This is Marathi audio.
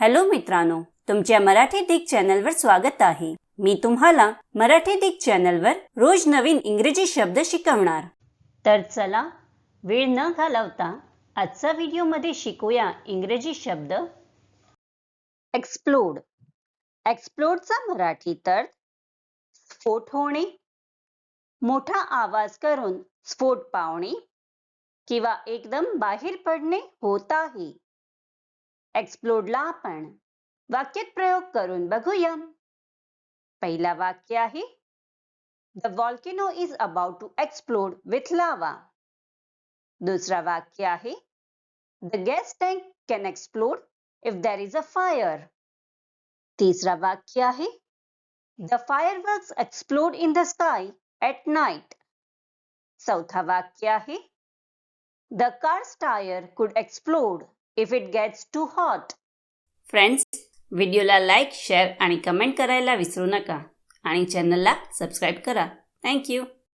हॅलो मित्रांनो तुमच्या मराठी दिग चॅनलवर स्वागत आहे. मी तुम्हाला मराठी दिग चॅनलवर रोज नवीन इंग्रजी शब्द शिकवणार. तर चला वेळ न घालवता आजचा व्हिडिओमध्ये शिकूया इंग्रजी शब्द. एक्सप्लोड एक्सप्लोडचा मराठी तर स्फोट होणे. मोठा आवाज करून स्फोट पावणे किंवा एकदम बाहेर पडणे होत आहे. एक्सप्लोडला आपण. वाक्यात प्रयोग करून बघूया पहिला वाक्य आहे the volcano is about to explode with lava दुसरा वाक्य आहे the gas tank can explode if there is a fire तिसरा वाक्य आहे the fireworks explode in the sky at night चौथा वाक्य आहे the car's tyre could explode if it gets too hot friends व्हिडिओला लाईक शेअर आणि कमेंट करायला विसरू नका. आणि चॅनलला सबस्क्राईब करा. थँक्यू